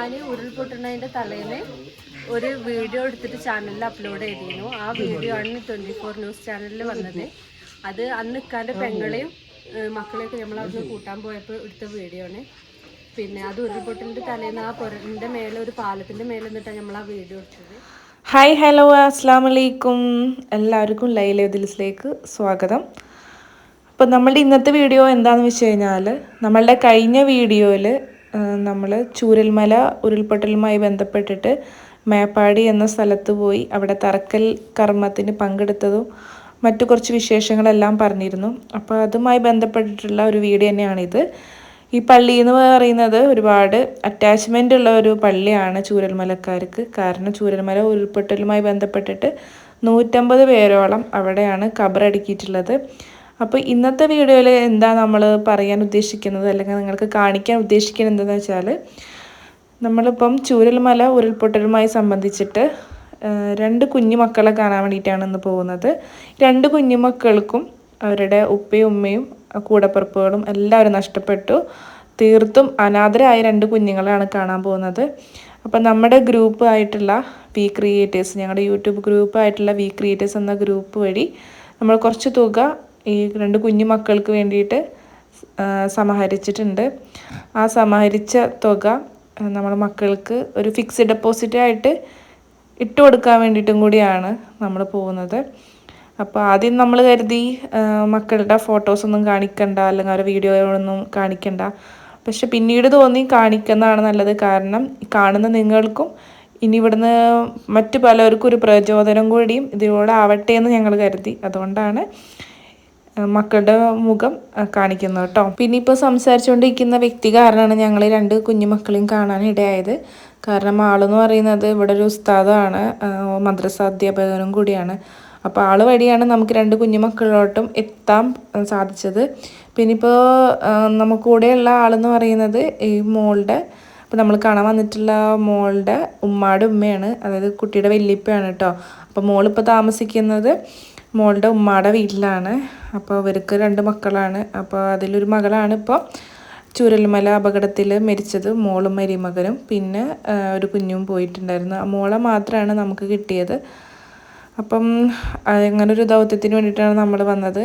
ഞാൻ ഉരുൾപൊട്ടുന്നതിന്റെ തലേന്ന് ഒരു വീഡിയോ എടുത്തിട്ട് ചാനലിൽ അപ്ലോഡ് ചെയ്തിരുന്നു. ആ വീഡിയോ ആണ് ട്വന്റി ഫോർ ന്യൂസ് ചാനലിൽ വന്നത്. അത് അന്ന് ഇക്കാന്റെ പെങ്ങളെയും മക്കളെയൊക്കെ നമ്മൾ അവിടുന്ന് കൂട്ടാൻ പോയപ്പോൾ എടുത്ത വീഡിയോ ആണ് പിന്നെ അത് ഉരുൾപൊട്ടിന്റെ തലേന്ന് ആ പുരന്റെ മേലെ ഒരു പാലത്തിന്റെ മേലെ നിന്നിട്ടാണ് നമ്മൾ ആ വീഡിയോ എടുത്തത്. ഹായ് ഹലോ അസ്സാം വലൈക്കും എല്ലാവർക്കും ലൈല ദിൽസിലേക്ക് സ്വാഗതം. അപ്പോൾ നമ്മളുടെ ഇന്നത്തെ വീഡിയോ എന്താണെന്ന് വെച്ച് കഴിഞ്ഞാൽ നമ്മളുടെ കഴിഞ്ഞ വീഡിയോയിൽ നമ്മൾ ചൂരൽമല ഉരുൾപൊട്ടലുമായി ബന്ധപ്പെട്ടിട്ട് മേപ്പാടി എന്ന സ്ഥലത്ത് പോയി അവിടെ തറക്കൽ കർമ്മത്തിന് പങ്കെടുത്തതും മറ്റു കുറച്ച് വിശേഷങ്ങളെല്ലാം പറഞ്ഞിരുന്നു. അപ്പോൾ അതുമായി ബന്ധപ്പെട്ടിട്ടുള്ള ഒരു വീഡിയോ തന്നെയാണിത്. ഈ പള്ളി എന്ന് പറയുന്നത് ഒരുപാട് അറ്റാച്ച്മെന്റ് ഉള്ള ഒരു പള്ളിയാണ് ചൂരൽമലക്കാർക്ക്. കാരണം ചൂരൽമല ഉരുൾപൊട്ടലുമായി ബന്ധപ്പെട്ടിട്ട് നൂറ്റമ്പത് പേരോളം അവിടെയാണ് ഖബറടുക്കിയിട്ടുള്ളത്. അപ്പോൾ ഇന്നത്തെ വീഡിയോയിൽ എന്താ നമ്മൾ പറയാൻ ഉദ്ദേശിക്കുന്നത്? അല്ലെങ്കിൽ നിങ്ങൾക്ക് കാണിക്കാൻ ഉദ്ദേശിക്കുന്നത് എന്താണെന്ന് വെച്ചാൽ നമ്മളിപ്പം ചൂരൽമല ഉരുൾപൊട്ടലുമായി സംബന്ധിച്ചിട്ട് രണ്ട് കുഞ്ഞു മക്കളെ കാണാൻ വേണ്ടിയിട്ടാണ് ഇന്ന് പോകുന്നത്. രണ്ട് കുഞ്ഞുമക്കൾക്കും അവരുടെ ഉപ്പയും ഉമ്മയും കൂടപ്പിറപ്പുകളും എല്ലാവരും നഷ്ടപ്പെട്ടു. തീർത്തും അനാഥരായ രണ്ട് കുഞ്ഞുങ്ങളാണ് കാണാൻ പോകുന്നത്. അപ്പം നമ്മുടെ ഗ്രൂപ്പ് ആയിട്ടുള്ള വി ക്രിയേറ്റേഴ്സ് ഞങ്ങളുടെ യൂട്യൂബ് ഗ്രൂപ്പ് ആയിട്ടുള്ള വി ക്രിയേറ്റേഴ്സ് എന്ന ഗ്രൂപ്പ് വഴി നമ്മൾ കുറച്ച് തുക ഈ രണ്ട് കുഞ്ഞു മക്കൾക്ക് വേണ്ടിയിട്ട് സമാഹരിച്ചിട്ടുണ്ട്. ആ സമാഹരിച്ച തുക നമ്മൾ മക്കൾക്ക് ഒരു ഫിക്സ്ഡ് ഡെപ്പോസിറ്റ് ആയിട്ട് ഇട്ട് കൊടുക്കാൻ വേണ്ടിയിട്ടും കൂടിയാണ് നമ്മൾ പോകുന്നത്. അപ്പോൾ ആദ്യം നമ്മൾ കരുതി മക്കളുടെ ഫോട്ടോസൊന്നും കാണിക്കണ്ട അല്ലെങ്കിൽ അവരുടെ വീഡിയോകളൊന്നും കാണിക്കണ്ട. പക്ഷെ പിന്നീട് തോന്നി കാണിക്കുന്നതാണ് നല്ലത്. കാരണം കാണുന്ന നിങ്ങൾക്കും ഇനി ഇവിടുന്ന് മറ്റു പലർക്കും ഒരു പ്രചോദനം കൂടിയും ഇതിലൂടെ ആവട്ടെ എന്ന് ഞങ്ങൾ കരുതി. അതുകൊണ്ടാണ് മക്കളുടെ മുഖം കാണിക്കുന്നു കാണിക്കുന്നത് കേട്ടോ. പിന്നെ ഇപ്പോൾ സംസാരിച്ചുകൊണ്ടിരിക്കുന്ന വ്യക്തി കാരണമാണ് ഞങ്ങൾ രണ്ട് കുഞ്ഞു മക്കളെയും കാണാൻ ഇടയായത് കാരണം ആളെന്ന് പറയുന്നത് ഇവിടെ ഒരു ഉസ്താദാണ് മദ്രസ അധ്യാപകനും കൂടിയാണ്. അപ്പോൾ ആൾ വഴിയാണ് നമുക്ക് രണ്ട് കുഞ്ഞു മക്കളിലോട്ടും എത്താൻ സാധിച്ചത്. പിന്നെ ഇപ്പോൾ നമുക്ക് കൂടെയുള്ള ആളെന്ന് പറയുന്നത് ഈ മോളുടെ അപ്പോൾ നമ്മൾ കാണാൻ വന്നിട്ടുള്ള മോളുടെ ഉമ്മാടെ ഉമ്മയാണ് അതായത് കുട്ടിയുടെ വല്യപ്പയാണ് കേട്ടോ. അപ്പോൾ മോളിപ്പോൾ താമസിക്കുന്നത് മോളുടെ ഉമ്മാടെ വീട്ടിലാണ്. അപ്പോൾ അവർക്ക് രണ്ട് മക്കളാണ്. അപ്പോൾ അതിലൊരു മകളാണ് ഇപ്പോൾ ചുരൽമല അപകടത്തിൽ മരിച്ചത്. മോളും മരുമകനും. പിന്നെ ഒരു കുഞ്ഞും പോയിട്ടുണ്ടായിരുന്നു. ആ മോളെ മാത്രമാണ് നമുക്ക് കിട്ടിയത്. അപ്പം അങ്ങനെ ഒരു ദൗത്യത്തിന് വേണ്ടിയിട്ടാണ് നമ്മൾ വന്നത്.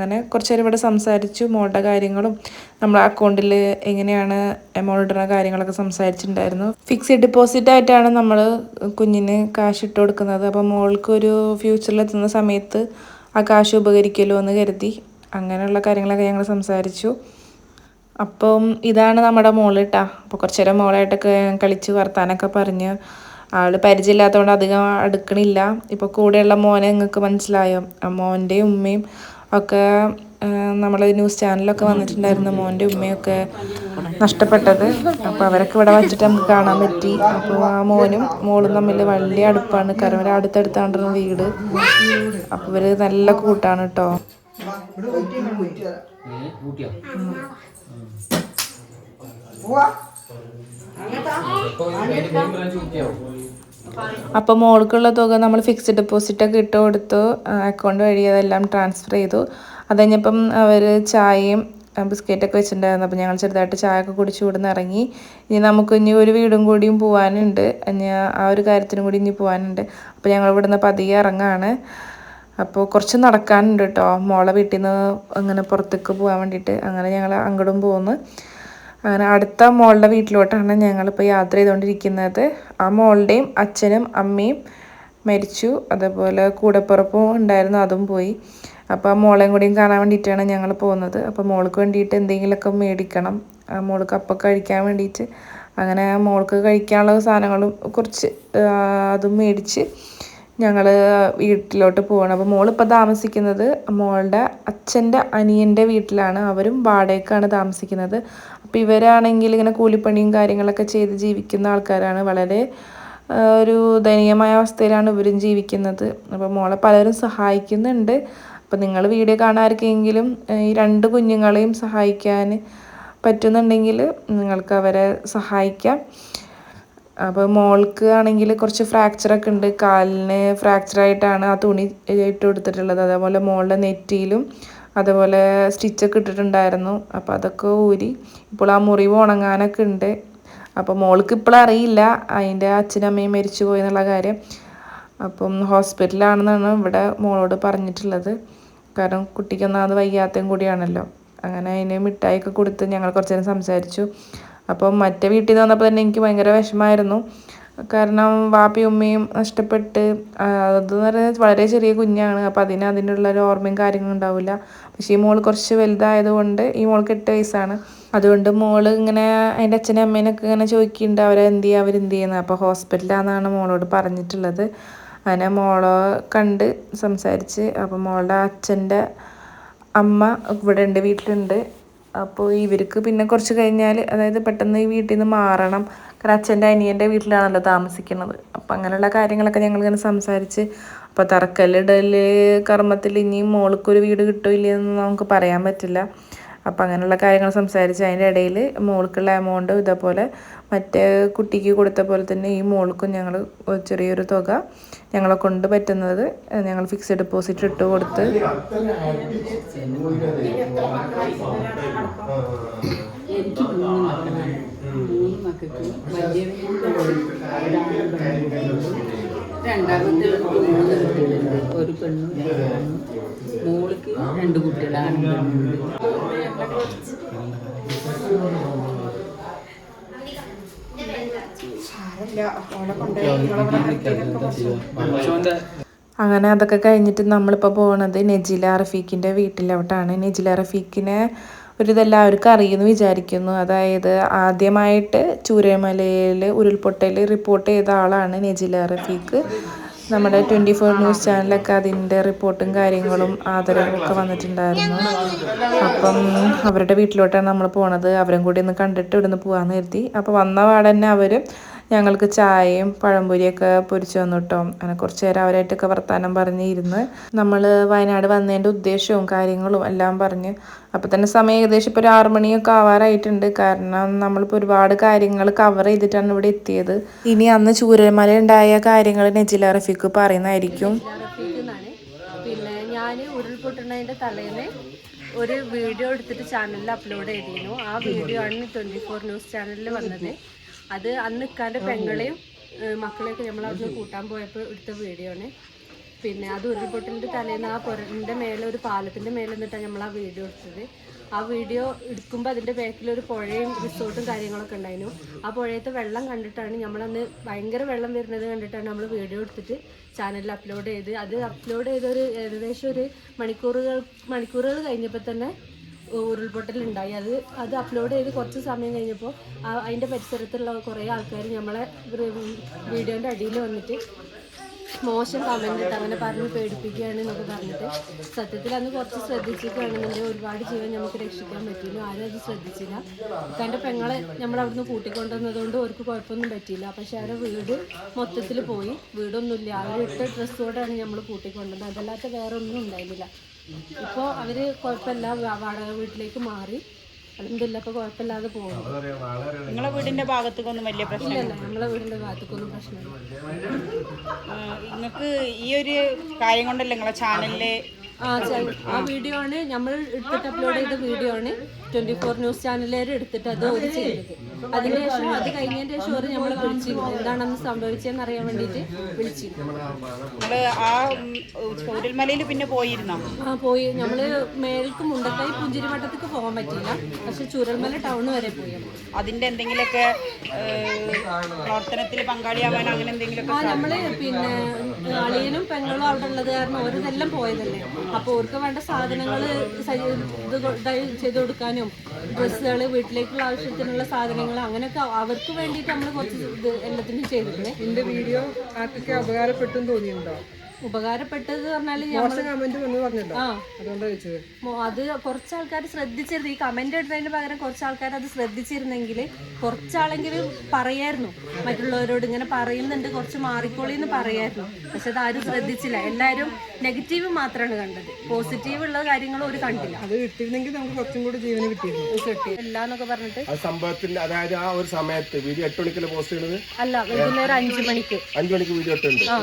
അങ്ങനെ കുറച്ച് നേരം ഇവിടെ സംസാരിച്ചു മോളുടെ കാര്യങ്ങളും നമ്മളെ അക്കൗണ്ടിൽ എങ്ങനെയാണ് എമൗണ്ട് ഇടുന്ന കാര്യങ്ങളൊക്കെ സംസാരിച്ചിട്ടുണ്ടായിരുന്നു. ഫിക്സഡ് ഡിപ്പോസിറ്റ് ആയിട്ടാണ് നമ്മൾ കുഞ്ഞിന് കാശ് ഇട്ട് കൊടുക്കുന്നത്. അപ്പം മോൾക്ക് ഒരു ഫ്യൂച്ചറിൽ എത്തുന്ന സമയത്ത് ആ കാശ് ഉപകരിക്കുമല്ലോ എന്ന് കരുതി അങ്ങനെയുള്ള കാര്യങ്ങളൊക്കെ ഞങ്ങൾ സംസാരിച്ചു. അപ്പം ഇതാണ് നമ്മുടെ മോൾ കേട്ടാ അപ്പോൾ കുറച്ച് നേരം മോളായിട്ടൊക്കെ കളിച്ച് വർത്താനൊക്കെ പറഞ്ഞ് ആൾ പരിചയമില്ലാത്തതുകൊണ്ട് അധികം അടുക്കണില്ല. ഇപ്പോൾ കൂടെയുള്ള മോനെ നിങ്ങൾക്ക് മനസ്സിലായോ? മോന്റെയും ഉമ്മയും ഒക്കെ നമ്മളെ ന്യൂസ് ചാനലൊക്കെ വന്നിട്ടുണ്ടായിരുന്നു മോന്റെ ഉമ്മയൊക്കെ നഷ്ടപ്പെട്ടത്. അപ്പോൾ അവരൊക്കെ ഇവിടെ വച്ചിട്ട് നമുക്ക് കാണാൻ പറ്റി. അപ്പോൾ ആ മോനും മോളും തമ്മിൽ വലിയ അടുപ്പാണ്. കരവര അടുത്തടുത്താണ്ടിരുന്ന വീട്. അപ്പോൾ ഇവർ നല്ല കൂട്ടാണ് കേട്ടോ അപ്പോൾ മോൾക്കുള്ള തുക നമ്മൾ ഫിക്സ്ഡ് ഡെപ്പോസിറ്റ് ഒക്കെ ഇട്ട് കൊടുത്തു. അക്കൗണ്ട് വഴി അതെല്ലാം ട്രാൻസ്ഫർ ചെയ്തു. അത് കഴിഞ്ഞപ്പം അവർ ചായയും ബിസ്ക്കറ്റൊക്കെ വെച്ചിട്ടുണ്ടായിരുന്നു. അപ്പോൾ ഞങ്ങൾ ചെറുതായിട്ട് ചായ ഒക്കെ കുടിച്ച് നിന്ന് ഇറങ്ങി. ഇനി നമുക്ക് ഇനി ഒരു വീടും കൂടിയും പോകാനുണ്ട് ഇനി ആ ഒരു കാര്യത്തിനും കൂടി ഇനി പോകാനുണ്ട് അപ്പോൾ ഞങ്ങൾ ഇവിടുന്ന് പതിയെ ഇറങ്ങാണ്. അപ്പോൾ കുറച്ച് നടക്കാനുണ്ട് കേട്ടോ മോളെ വീട്ടിൽ നിന്ന് അങ്ങനെ പുറത്തേക്ക് പോകാൻ വേണ്ടിയിട്ട്. അങ്ങനെ ഞങ്ങൾ അങ്ങോട്ടും പോകുന്നു അങ്ങനെ അടുത്ത മോളുടെ വീട്ടിലോട്ടാണ് ഞങ്ങളിപ്പോൾ യാത്ര ചെയ്തുകൊണ്ടിരിക്കുന്നത് ആ മോളുടെയും അച്ഛനും അമ്മയും മരിച്ചു. അതേപോലെ കൂടപ്പുറപ്പും ഉണ്ടായിരുന്നു അതും പോയി. അപ്പോൾ ആ മോളെയും കൂടിയും കാണാൻ വേണ്ടിയിട്ടാണ് ഞങ്ങൾ പോകുന്നത്. അപ്പോൾ മോൾക്ക് വേണ്ടിയിട്ട് എന്തെങ്കിലുമൊക്കെ മേടിക്കണം. ആ മോൾക്ക് അപ്പം കഴിക്കാൻ വേണ്ടിയിട്ട് അങ്ങനെ മോൾക്ക് കഴിക്കാനുള്ള സാധനങ്ങളും കുറച്ച് അതും മേടിച്ച് ഞങ്ങൾ വീട്ടിലോട്ട് പോകണം അപ്പോൾ മോളിപ്പോൾ താമസിക്കുന്നത് മോളുടെ അച്ഛന്റെ അനിയന്റെ വീട്ടിലാണ്. അവരും വാടകയ്ക്കാണ് താമസിക്കുന്നത്. അപ്പോൾ ഇവരാണെങ്കിൽ ഇങ്ങനെ കൂലിപ്പണിയും കാര്യങ്ങളൊക്കെ ചെയ്ത് ജീവിക്കുന്ന ആൾക്കാരാണ്. വളരെ ഒരു ദയനീയമായ അവസ്ഥയിലാണ് ഇവരും ജീവിക്കുന്നത്. അപ്പോൾ മോളെ പലരും സഹായിക്കുന്നുണ്ട്. അപ്പോൾ നിങ്ങൾ വീഡിയോ കാണാർക്കെങ്കിലും ഈ രണ്ട് കുഞ്ഞുങ്ങളെയും സഹായിക്കാൻ പറ്റുന്നുണ്ടെങ്കിൽ നിങ്ങൾക്ക് അവരെ സഹായിക്കാം. അപ്പോൾ മോൾക്ക് ആണെങ്കിൽ കുറച്ച് ഫ്രാക്ചറൊക്കെ ഉണ്ട്. കാലിന് ഫ്രാക്ചറായിട്ടാണ് ആ തുണി ഇട്ട് കൊടുത്തിട്ടുള്ളത്. അതേപോലെ മോളുടെ നെറ്റിയിലും അതുപോലെ സ്റ്റിച്ചൊക്കെ ഇട്ടിട്ടുണ്ടായിരുന്നു. അപ്പോൾ അതൊക്കെ ഊരി ഇപ്പോൾ ആ മുറിവ് ഉണങ്ങാനൊക്കെ ഉണ്ട്. അപ്പോൾ മോൾക്ക് ഇപ്പോഴും അറിയില്ല. അതിന്റെ അച്ഛനും അമ്മയും മരിച്ചു പോയി എന്നുള്ള കാര്യം. അപ്പം ഹോസ്പിറ്റലാണെന്നാണ് ഇവിടെ മോളോട് പറഞ്ഞിട്ടുള്ളത്. കാരണം കുട്ടിക്കൊന്നും അത് വയ്യാത്തയും കൂടിയാണല്ലോ. അങ്ങനെ അതിന് മിഠായിയൊക്കെ കൊടുത്ത് ഞങ്ങൾ കുറച്ച് നേരം സംസാരിച്ചു. അപ്പം മറ്റേ വീട്ടിൽ നിന്ന് വന്നപ്പോൾ തന്നെ എനിക്ക് ഭയങ്കര വിഷമമായിരുന്നു. കാരണം വാപ്പയും ഉമ്മയും നഷ്ടപ്പെട്ട് അതെന്ന് പറയുന്നത് വളരെ ചെറിയ കുഞ്ഞാണ്. അപ്പോൾ അതിന് അതിനുള്ള ഒരു ഓർമ്മയും കാര്യങ്ങളും ഉണ്ടാവില്ല പക്ഷേ ഈ മോൾ കുറച്ച് വലുതായതുകൊണ്ട് ഈ മോൾക്ക് എട്ട് വയസ്സാണ്. അതുകൊണ്ട് മോൾ ഇങ്ങനെ അതിന്റെ അച്ഛനും അമ്മേനൊക്കെ ഇങ്ങനെ ചോദിക്കുന്നുണ്ട് അവരെന്ത് ചെയ്യുക അവരെന്ത് ചെയ്യുന്നത് അപ്പോൾ ഹോസ്പിറ്റലാണെന്നാണ് മോളോട് പറഞ്ഞിട്ടുള്ളത്. അങ്ങനെ മോളെ കണ്ട് സംസാരിച്ച് അപ്പോൾ മോളുടെ അച്ഛന്റെ അമ്മ ഇവിടെ ഉണ്ട് വീട്ടിലുണ്ട്. അപ്പോൾ ഇവർക്ക് പിന്നെ കുറച്ച് കഴിഞ്ഞാൽ അതായത് പെട്ടെന്ന് ഈ വീട്ടിൽ നിന്ന് മാറണം. കാരണം അച്ഛന്റെ അനിയന്റെ വീട്ടിലാണല്ലോ താമസിക്കുന്നത്. അപ്പം അങ്ങനെയുള്ള കാര്യങ്ങളൊക്കെ ഞങ്ങൾ ഇങ്ങനെ സംസാരിച്ച് അപ്പോൾ തറക്കല്ലിടൽ കർമ്മത്തിൽ ഇനിയും മോൾക്കൊരു വീട് കിട്ടില്ലെന്ന് നമുക്ക് പറയാൻ പറ്റില്ല. അപ്പം അങ്ങനെയുള്ള കാര്യങ്ങൾ സംസാരിച്ച് അതിന്റെ ഇടയിൽ മോൾക്കുള്ള എമൗണ്ട് ഇതേപോലെ മറ്റേ കുട്ടിക്ക് കൊടുത്ത പോലെ തന്നെ ഈ മോൾക്കും ഞങ്ങൾ ചെറിയൊരു തുക ഞങ്ങളെ കൊണ്ട് പറ്റുന്നത് ഞങ്ങൾ ഫിക്സ്ഡ് ഡെപ്പോസിറ്റ് ഇട്ട് കൊടുത്ത് എനിക്ക് മൂന്ന് മക്കൾക്ക് രണ്ടാമത്തെ മൂന്ന് ഒരു പെണ്ണും മോൾക്ക് രണ്ട് കുട്ടികളാണ് അങ്ങനെ അതൊക്കെ കഴിഞ്ഞിട്ട് നമ്മളിപ്പോൾ പോകുന്നത് നെജില റഫീഖിന്റെ വീട്ടിലോട്ടാണ്. നെജില റഫീഖിനെ ഒരു ഇതെല്ലാവർക്കും അറിയുമെന്ന് വിചാരിക്കുന്നു. അതായത് ആദ്യമായിട്ട് ചൂരമലയിൽ ഉരുൾപൊട്ടൽ റിപ്പോർട്ട് ചെയ്ത ആളാണ് നെജില റഫീഖ്. നമ്മുടെ ട്വന്റി ഫോർ ന്യൂസ് ചാനലൊക്കെ അതിന്റെ റിപ്പോർട്ടും കാര്യങ്ങളും ആദരവും ഒക്കെ വന്നിട്ടുണ്ടായിരുന്നു. അപ്പം അവരുടെ വീട്ടിലോട്ടാണ് നമ്മൾ പോണത്. അവരും കൂടി ഒന്ന് കണ്ടിട്ട് ഇവിടുന്ന് പോകാമെന്ന് കരുതി. അപ്പോൾ വന്ന പാടന്നെ അവർ ഞങ്ങൾക്ക് ചായയും പഴംപൊരിയൊക്കെ പൊരിച്ചു തന്നു കേട്ടോ അങ്ങനെ കുറച്ച് നേരം അവരായിട്ടൊക്കെ വർത്താനം പറഞ്ഞ് ഇരുന്ന് നമ്മൾ വയനാട് വന്നതിന്റെ ഉദ്ദേശവും കാര്യങ്ങളും എല്ലാം പറഞ്ഞ് അപ്പോൾ തന്നെ സമയം ഏകദേശം ഇപ്പോൾ ഒരു ആറു മണിയൊക്കെ ആവാറായിട്ടുണ്ട്. കാരണം നമ്മളിപ്പോൾ ഒരുപാട് കാര്യങ്ങൾ കവർ ചെയ്തിട്ടാണ് ഇവിടെ എത്തിയത്. ഇനി അന്ന് ചൂരന്മല ഉണ്ടായ കാര്യങ്ങൾ നെജില റഫീഖ് പറയുന്നതായിരിക്കും. പിന്നെ ഞാൻ ഉരുൾപൊട്ടുന്നതിന്റെ തലേന്ന് ഒരു വീഡിയോ എടുത്തിട്ട് ചാനലിൽ അപ്ലോഡ് ചെയ്തിരുന്നു. ആ വീഡിയോ ആണ് ട്വന്റി ഫോർ ന്യൂസ് ചാനലിൽ വന്നത്. അത് അന്ന് ഇക്കാന്റെ പെങ്ങളെയും മക്കളെയൊക്കെ നമ്മൾ കൂട്ടാൻ പോയപ്പോൾ എടുത്ത വീഡിയോ ആണ് പിന്നെ അത് ഉരുൾപൊട്ടലിന്റെ തലേന്ന് ആ പുരന്റെ മേലെ ഒരു പാലത്തിന്റെ മേലെ നിന്നിട്ടാണ് നമ്മൾ ആ വീഡിയോ എടുത്തത്. ആ വീഡിയോ എടുക്കുമ്പോൾ അതിന്റെ ബാക്കിൽ ഒരു പുഴയും റിസോർട്ടും കാര്യങ്ങളൊക്കെ ഉണ്ടായിരുന്നു. ആ പുഴയത്തെ വെള്ളം കണ്ടിട്ടാണ് നമ്മളന്ന് ഭയങ്കര വെള്ളം വരുന്നത് കണ്ടിട്ടാണ് നമ്മൾ വീഡിയോ എടുത്തിട്ട് ചാനലിൽ അപ്ലോഡ് ചെയ്ത്. അത് അപ്ലോഡ് ചെയ്ത ഒരു ഏകദേശം ഒരു മണിക്കൂറുകൾ മണിക്കൂറുകൾ കഴിഞ്ഞപ്പോൾ തന്നെ ഉരുൾപൊട്ടലുണ്ടായി. അത് അത് അപ്ലോഡ് ചെയ്ത് കുറച്ച് സമയം കഴിഞ്ഞപ്പോൾ അതിന്റെ പരിസരത്തുള്ള കുറേ ആൾക്കാർ നമ്മളെ വീഡിയോന്റെ അടിയിൽ വന്നിട്ട് മോശം കമന്റ് ഇട്ട് അങ്ങനെ പറഞ്ഞ് പേടിപ്പിക്കുകയാണ് എന്നൊക്കെ പറഞ്ഞിട്ട് സത്യത്തിൽ അന്ന് കുറച്ച് ശ്രദ്ധിച്ചിട്ടാണെന്നുണ്ടെങ്കിൽ ഒരുപാട് ജീവൻ നമുക്ക് രക്ഷിക്കാൻ പറ്റിയില്ല. ആരും അത് ശ്രദ്ധിച്ചില്ല. തന്റെ പെങ്ങളെ നമ്മൾ അവിടുന്ന് കൂട്ടിക്കൊണ്ടുവന്നതുകൊണ്ട് അവർക്ക് കുഴപ്പമൊന്നും പറ്റിയില്ല. പക്ഷെ അവരുടെ വീട് മൊത്തത്തിൽ പോയി. വീടൊന്നുമില്ല. അവരിട്ട ഡ്രസ്സോടാണ് നമ്മൾ കൂട്ടിക്കൊണ്ടുവന്നത് അതല്ലാത്ത വേറെ ഒന്നും ഉണ്ടായിരുന്നില്ല. ഇപ്പോൾ അവർ കുഴപ്പമില്ല വാടക വീട്ടിലേക്ക് മാറി. അലഹമില്ല ഇപ്പോൾ കുഴപ്പമില്ലാതെ പോകുന്നു. നിങ്ങളെ വീടിന്റെ ഭാഗത്തേക്കൊന്നും വലിയ പ്രശ്നമില്ല നമ്മളെ വീടിന്റെ ഭാഗത്തേക്കൊന്നും പ്രശ്നമില്ല. നിങ്ങൾക്ക് ഈ ഒരു കാര്യം കൊണ്ടല്ലേ നിങ്ങളെ ചാനലിൽ ആ ആ വീഡിയോ ആണ്. നമ്മൾ എടുത്തിട്ട് അപ്ലോഡ് ചെയ്ത വീഡിയോ ആണ്. ട്വന്റി ഫോർ ന്യൂസ് ചാനലുകാർ എടുത്തിട്ട് അത് ഒരു ചെയ്തത് അതിന് ശേഷം അത് കഴിഞ്ഞതിന് ശേഷം അവർ നമ്മളെ വിളിച്ചിരുന്നു എന്താണെന്ന് സംഭവിച്ചതെന്ന് അറിയാൻ വേണ്ടിയിട്ട് വിളിച്ചിരുന്നു നമ്മൾ ആ ചൂരൽമലയിൽ പിന്നെ പോയിരുന്നോ? ആ പോയി. നമ്മൾ മേൽക്ക് മുണ്ടക്കായി പുഞ്ചിരിവട്ടത്തേക്ക് പോകാൻ പറ്റില്ല പക്ഷെ ചുരൽമല ടൗൺ വരെ പോയി. അതിന്റെ എന്തെങ്കിലുമൊക്കെ പ്രവർത്തനത്തിൽ പങ്കാളിയാവാൻ അങ്ങനെ എന്തെങ്കിലും ആ നമ്മൾ പിന്നെ അളിയനും പെങ്ങളും അവിടെ ഉള്ളത് കാരണം ഓരിതെല്ലാം പോയതല്ലേ. അപ്പൊ അവർക്ക് വേണ്ട സാധനങ്ങൾ ചെയ്ത് കൊടുക്കാനും ഡ്രസ്സുകൾ വീട്ടിലേക്കുള്ള ആവശ്യത്തിനുള്ള സാധനങ്ങൾ അങ്ങനെയൊക്കെ അവർക്ക് വേണ്ടിയിട്ട് നമ്മൾ കുറച്ച് ഇത് എല്ലാത്തിനും ചെയ്തിട്ടുണ്ട്. എന്റെ വീഡിയോ ആർക്കൊക്കെ ഉപകാരപ്പെട്ടെന്ന് തോന്നിയിട്ടുണ്ടോ? ഉപകാരപ്പെട്ടത് പറഞ്ഞാൽ അത് കുറച്ച് ആൾക്കാർ ശ്രദ്ധിച്ചിരുന്നു. ഈ കമന്റ് ഇടുന്നതിന് പകരം കുറച്ച് ആൾക്കാർ അത് ശ്രദ്ധിച്ചിരുന്നെങ്കിൽ കുറച്ചാളെങ്കിലും പറയായിരുന്നു. മറ്റുള്ളവരോട് ഇങ്ങനെ പറയുന്നുണ്ട് കുറച്ച് മാറിക്കോളി എന്ന് പറയായിരുന്നു. പക്ഷെ അത് ആരും ശ്രദ്ധിച്ചില്ല. എല്ലാവരും നെഗറ്റീവ് മാത്രമാണ് കണ്ടത്. പോസിറ്റീവ് ഉള്ള കാര്യങ്ങളും ഒരു കണ്ടില്ല. അത് കിട്ടിയിരുന്നെങ്കിൽ നമുക്ക് കുറച്ചും കൂടി ജീവന് കിട്ടിയിരുന്നു. കിട്ടി. എല്ലാന്നൊക്കെ പറഞ്ഞിട്ട് ആ സംഭവത്തിന്റെ അതായത് ആ ഒരു സമയത്ത് വീഡിയോ എട്ട് മണിക്കല്ലേ പോസ്റ്റ് ചെയ്യുന്നത് അല്ല വൈകുന്നേരം അഞ്ചു മണിക്ക്. അഞ്ചു മണിക്ക് വീഡിയോ ഇട്ടുണ്ട് ആ.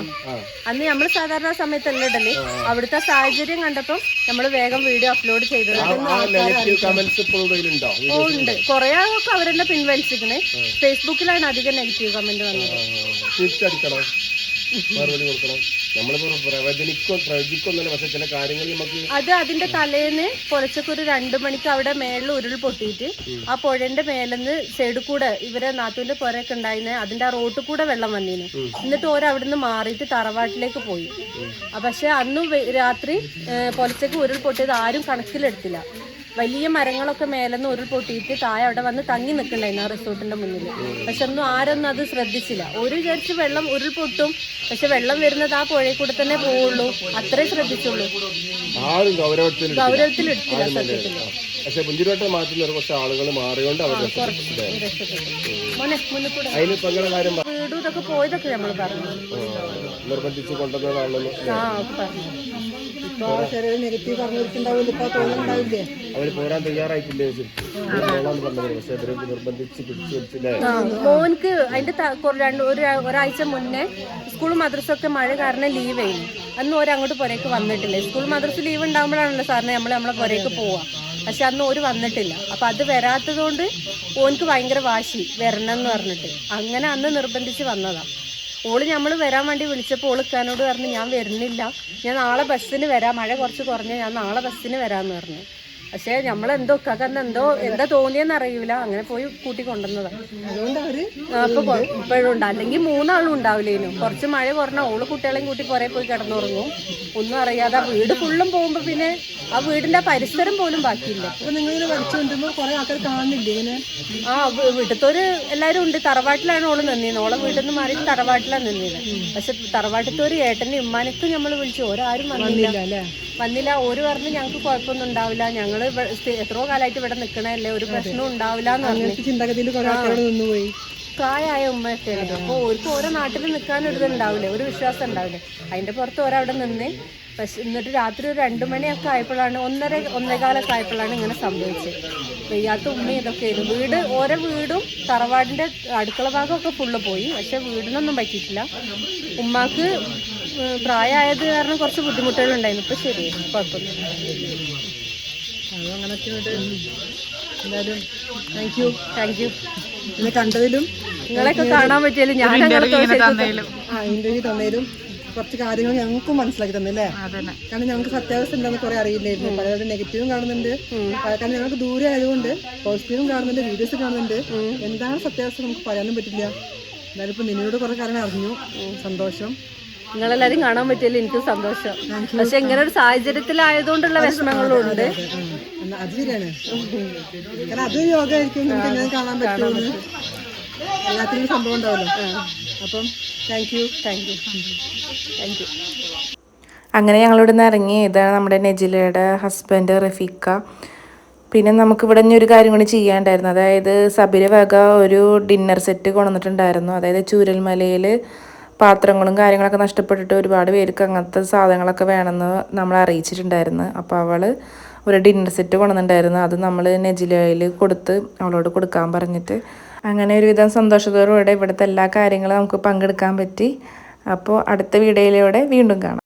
അന്ന് നമ്മൾ സാധാരണ സമയത്തല്ല ഇടൽ. അവിടുത്തെ സാഹചര്യം കണ്ടപ്പം നമ്മൾ വേഗം വീഡിയോ അപ്ലോഡ് ചെയ്തത് ഇതിലുണ്ടോ? ഓ ഉണ്ട്. കുറെ ഒക്കെ അവരെന്നെ പിൻവലിച്ചിരിക്കണേ. ഫേസ്ബുക്കിലാണ് അധികം നെഗറ്റീവ് കമന്റ് വന്നത്. മറുപടി കൊടുക്കണം. നമ്മളിപ്പോ പ്രവചനിക്കും പ്രവചിക്കൊന്നല്ല പക്ഷെ ചില കാര്യങ്ങൾ നമുക്ക് അത് അതിന്റെ തലേന്ന് പുലച്ചക്ക് ഒരു രണ്ടു മണിക്ക് അവിടെ മേളിൽ ഉരുൾ പൊട്ടിയിട്ട് ആ പുഴന്റെ മേലെന്ന് സൈഡിൽ കൂടെ ഇവരെ നാത്തൂന്റെ പുരയൊക്കെ ഉണ്ടായിന് അതിന്റെ ആ റോട്ടിൽ കൂടെ വെള്ളം വന്നിന്. എന്നിട്ട് ഓരോ അവിടുന്ന് മാറിയിട്ട് തറവാട്ടിലേക്ക് പോയി. പക്ഷെ അന്ന് രാത്രി പുലച്ചക്ക് ഉരുൾ പൊട്ടിയത് ആരും കണക്കിലെടുത്തില്ല. വലിയ മരങ്ങളൊക്കെ മേലെന്ന് ഒരു പൊട്ടിയിട്ട് താഴെ അവിടെ വന്ന് തങ്ങി നിൽക്കണ്ടായിരുന്നു ആ റിസോർട്ടിന്റെ മുന്നിൽ. പക്ഷെ ഒന്നും ആരൊന്നും അത് ശ്രദ്ധിച്ചില്ല. ഒരു വിചാരിച്ച് വെള്ളം ഉരുൾ പൊട്ടും. പക്ഷെ വെള്ളം വരുന്നത് ആ പുഴയിൽ കൂടെ തന്നെ പോവുള്ളൂ. അത്രേ ശ്രദ്ധിച്ചുള്ളൂ. ഗൗരവത്തിൽ എടുത്തില്ല. പക്ഷെ മാറ്റുന്ന കുറച്ച് ആളുകൾ മാറിയോണ്ട് വീടും ഇതൊക്കെ പോയതൊക്കെ നമ്മൾ പറഞ്ഞു. നിർബന്ധിച്ചു കൊണ്ടുവന്നതാണെന്ന് ആ പറഞ്ഞു. അവർ പോരാൻ തയ്യാറായിട്ടില്ലേ പോകാന്ന് പറഞ്ഞത് പക്ഷെ അവർ നിർബന്ധിച്ച് പിടിച്ചു വെച്ചില്ലേ? മോൻക്ക് അതിന്റെ ത- രണ്ട് ഒരു ഒരാഴ്ച മുന്നേ സ്കൂൾ മദ്രസ ഒക്കെ മഴ കാരണം ലീവ് ആയി അന്ന് ഓര് അങ്ങോട്ട് പുരയ്ക്ക് വന്നിട്ടില്ല? സ്കൂൾ മദ്രസ ലീവ് ഉണ്ടാകുമ്പോഴാണല്ലോ സാറിന് നമ്മൾ നമ്മളെ പുരയ്ക്ക് പോവാ. പക്ഷെ അന്ന് ഒരു വന്നിട്ടില്ല. അപ്പൊ അത് വരാത്തത് കൊണ്ട് ഓനക്ക് ഭയങ്കര വാശി വരണം എന്ന് പറഞ്ഞിട്ട്. അങ്ങനെ അന്ന് നിർബന്ധിച്ച് വന്നതാ. ഓൾ നമ്മൾ വരാൻ വേണ്ടി വിളിച്ചപ്പോൾ ഓൾ ഇക്കാനോട് പറഞ്ഞു ഞാൻ വരുന്നില്ല. ഞാൻ നാളെ ബസ്സിന് വരാം. മഴ കുറച്ച് കുറഞ്ഞ ഞാൻ നാളെ ബസ്സിന് വരാമെന്ന് പറഞ്ഞു. പക്ഷേ നമ്മൾ എന്തോ ഇക്കാക്കന്ന് എന്തോ എന്താ തോന്നിയെന്ന് അറിയൂല. അങ്ങനെ പോയി കൂട്ടി കൊണ്ടുവന്നതാ. അതുകൊണ്ട് അവർ ഇപ്പൊ ഇപ്പോഴും ഉണ്ട്. അല്ലെങ്കിൽ മൂന്നാളും ഉണ്ടാവില്ലേനും. കുറച്ച് മഴ കുറഞ്ഞ ഓൾ കുട്ടികളെയും കൂട്ടി പുറേ പോയി കിടന്നുറങ്ങും. ഒന്നും അറിയാതെ വീട് ഫുള്ളും പോകുമ്പോ പിന്നെ ആ വീടിന്റെ പരിസരം പോലും ബാക്കിയില്ല. അപ്പൊ നിങ്ങൾ ഇങ്ങനെ വലിച്ചു കൊണ്ടുമ്പോ കുറെ ആൾക്കാർ കാണുന്നില്ലേ ഇങ്ങനെ? ആ വീട്ടിലത്തൊരു എല്ലാരും ഉണ്ട്. തറവാട്ടിലാണ് ഓൾ നിന്നീന്ന് ഓളെ വീട്ടിൽ നിന്ന് മാറി തറവാട്ടിലാണ് നിന്നീത് പക്ഷെ തറവാട്ടിലത്തെ ഒരു ഏട്ടന്റെ ഉമ്മാനൊക്കെ നമ്മൾ വിളിച്ചു ഓരാരും വന്നില്ല. വന്നില്ല ഓര് പറഞ്ഞ് ഞങ്ങൾക്ക് കുഴപ്പമൊന്നും ഉണ്ടാവില്ല. ഞങ്ങൾ എത്രയോ കാലമായിട്ട് ഇവിടെ നിൽക്കണല്ലേ ഒരു പ്രശ്നം ഉണ്ടാവില്ല എന്ന് പറഞ്ഞു. ചിന്താഗതിയിൽ നിന്നുപോയി പ്രായമായ ഉമ്മയൊക്കെ അപ്പൊ അപ്പോൾ ഓർക്ക് ഓരോ നാട്ടിൽ നിൽക്കാൻ ഒരു ഇതുണ്ടാവില്ലേ ഒരു വിശ്വാസം ഉണ്ടാവില്ലേ? അതിന്റെ പുറത്ത് ഒരവിടെ നിന്ന് പക്ഷെ എന്നിട്ട് രാത്രി ഒരു രണ്ട് മണിയൊക്കെ ആയപ്പോഴാണ് ഒന്നര ഒന്നേകാലൊക്കെ ആയപ്പോഴാണ് ഇങ്ങനെ സംഭവിച്ചത്. വെയ്യാത്ത ഉമ്മ ഇതൊക്കെ ആയിരുന്നു. വീട് ഓരോ വീടും തറവാടിന്റെ അടുക്കള ഭാഗമൊക്കെ ഫുള്ള് പോയി. പക്ഷെ വീടിനൊന്നും പറ്റിയിട്ടില്ല. ഉമ്മാക്ക് പ്രായമായത് കാരണം കുറച്ച് ബുദ്ധിമുട്ടുകളുണ്ടായിരുന്നു ഇപ്പം ശരി കുഴപ്പമൊന്നുമില്ല. അത് അങ്ങനൊക്കെ ഉണ്ട് എന്തായാലും താങ്ക് യു. Thank U. എന്നെ കണ്ടതിലും നിങ്ങളെയൊക്കെ കാണാൻ പറ്റിയാലും ഞാൻ ഇന്റർവ്യൂ തന്നതിലും. കുറച്ച് കാര്യങ്ങൾ ഞങ്ങൾക്കും മനസ്സിലാക്കി തന്നല്ലേ? കാരണം ഞങ്ങൾക്ക് സത്യാവസ്ഥ എന്താണെന്ന് കുറെ അറിയില്ലായിരുന്നു. പലരുടെ നെഗറ്റീവും കാണുന്നുണ്ട്. കാരണം ഞങ്ങൾക്ക് ദൂരെ ആയതുകൊണ്ട് പോസിറ്റീവും കാണുന്നുണ്ട് വീഡിയോസ് കാണുന്നുണ്ട്. എന്താണ് സത്യാവസ്ഥ നമുക്ക് പറയാനും പറ്റില്ല. എന്നാലും ഇപ്പൊ നിന്നോട് കുറെ കാര്യങ്ങൾ അറിഞ്ഞു. സന്തോഷം. നിങ്ങളെല്ലാരും കാണാൻ പറ്റിയല്ലോ? എനിക്ക് സന്തോഷം. പക്ഷെ ഇങ്ങനെ ഒരു സാഹചര്യത്തിലായതുകൊണ്ടുള്ള വിഷമങ്ങളും ഉണ്ട് അത് ശരിയാണ്. കാരണം അത് യോഗ ആയിരിക്കും നമുക്ക് കാണാൻ പറ്റുമെന്ന് എല്ലാത്തിനും സംഭവം ഉണ്ടാവല്ലോ. അപ്പം thank you thank you thank you അങ്ങനെ ഞങ്ങളിവിടെ നിന്ന് ഇറങ്ങി ഇതാണ് നമ്മുടെ നെജിലയുടെ ഹസ്ബൻഡ് റഫീഖ. പിന്നെ നമുക്ക് ഇവിടെ ഇനി ഒരു കാര്യം കൂടി ചെയ്യാണ്ടായിരുന്നു അതായത് സബിര വക ഒരു ഡിന്നർ സെറ്റ് കൊണ്ടുവന്നിട്ടുണ്ടായിരുന്നു. അതായത് ചൂരൽമലയിൽ പാത്രങ്ങളും കാര്യങ്ങളൊക്കെ നഷ്ടപ്പെട്ടിട്ട് ഒരുപാട് പേർക്ക് അങ്ങനത്തെ സാധനങ്ങളൊക്കെ വേണമെന്ന് നമ്മൾ അറിയിച്ചിട്ടുണ്ടായിരുന്നു. അപ്പോൾ അവൾ ഒരു ഡിന്നർ സെറ്റ് കൊണ്ടുവന്നിട്ടുണ്ടായിരുന്നു. അത് നമ്മൾ നെജിലയിൽ കൊടുത്ത് അവളോട് കൊടുക്കാൻ പറഞ്ഞിട്ട് അങ്ങനെ ഒരുവിധം സന്തോഷത്തോടുകൂടെ ഇവിടുത്തെ എല്ലാ കാര്യങ്ങളും നമുക്ക് പങ്കെടുക്കാൻ പറ്റി. അപ്പോൾ അടുത്ത വീഡിയോയിലൂടെ വീണ്ടും കാണാം.